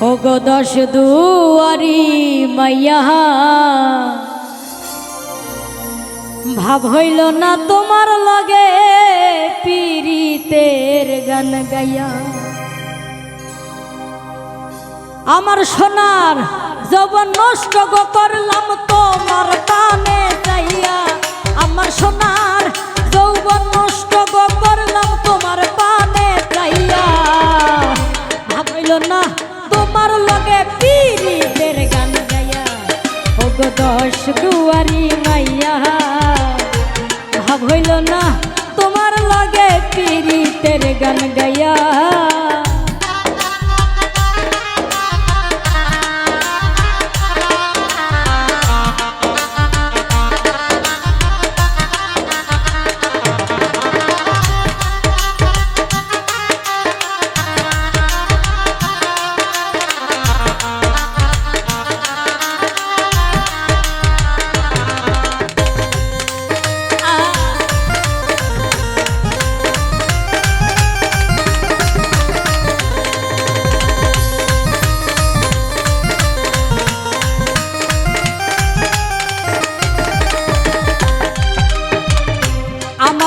ওগো দশ দুয়ারি মাইয়া। ভাব হইল না তোমার লগে পীড়িতের গান গাইয়া। আমার সোনার যৌবন নষ্ট গো করলাম তোমার কানে চাইয়া। আমার সোনার যৌবন নষ্ট গো করলাম তোমার পানে চাইয়া। ভাবইল না তোমার লগে পীড়িতের গান গাইয়া। ওগো দশ দুয়ারি মাইয়া, ভাব হইল না, তোমার লগে পীড়িতের গান গাইয়া।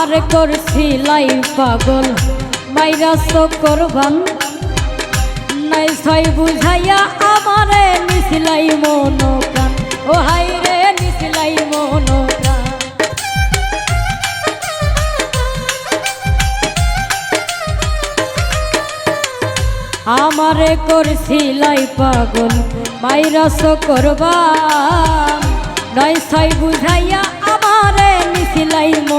আমার করছিলাই পাগল, মাইরা করবান নাই ছয় বুঝাইয়া আমারে নিছিলাই মন প্রাণ ও হাই রে নিছিলাই মন আমারে করছিলাই পাগল মাইরাস করবান নয় ছয় বুঝাইয়া আমারে নিছিলাই মন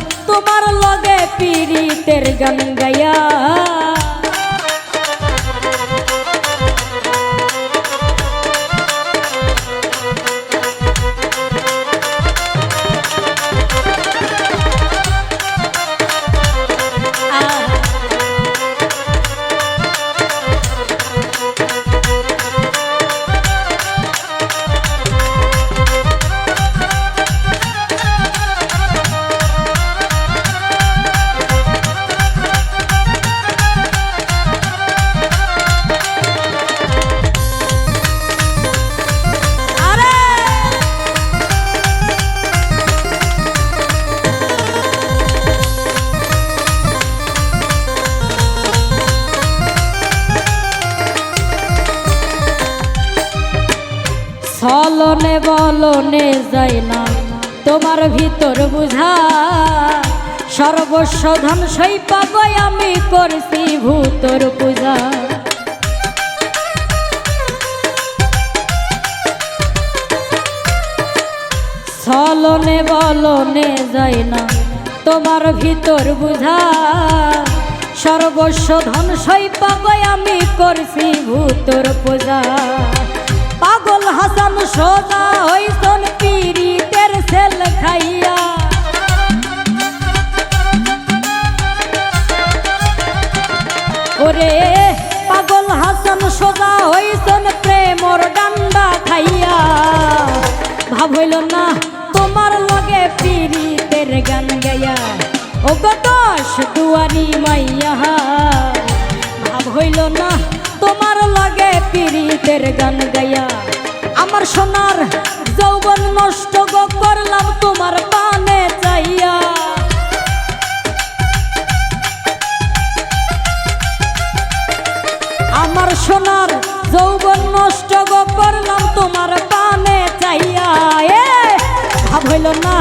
তোমার লগে পীড়িতের গান গাইয়া ছলনে বলনে যায় না। তোমার ভিতর বুঝা, সর্বস্ব ধন সই পাবই আমি করছি ভূতর পূজা। ছলনে বলনে যায় না। তোমার ভিতর বুঝা, সর্বস্ব ধন সই পাবই আমি করছি ভূতর পূজা। পাগল হাসান সোজা হইসন পীড়িতের সেল খাইয়া। ওরে পাগল হাসান সোজা হইসন প্রেমর ডান্ডা খাইয়া। ভাব হইল না তোমার লগে পীড়িতের গান গাইয়া। ও গো দুয়ারি মাইয়া। ভাব হইল না তোমার লাগে পীড়িতের গান গাইয়া। আমার সোনার যৌবন নষ্ট করলাম তোমার পানে চাইয়া। আমার সোনার যৌবন নষ্ট করলাম তোমার পানে চাইয়া। এ, ভাব হইল না,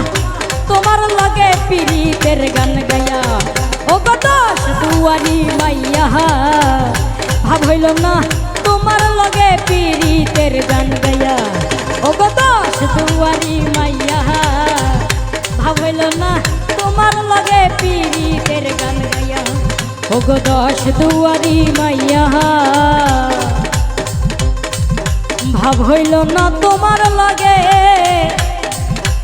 তোমার লাগে পীড়িতের গান গাইয়া। ও দশ দুয়ারি মাইয়া। ভাব হইল না। তোমার লগে পীড়িতের গান গাইয়া। ও দশ দুয়ারি মাইয়া। ভাব হইল না, তোমার লগে পীড়িতের গান গাইয়া। ওগো দশ দুয়ারি মাইয়া। ভাব হইল না, তোমার লাগে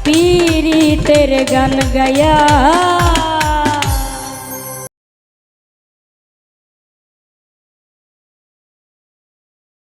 পীরিতের গান গায়া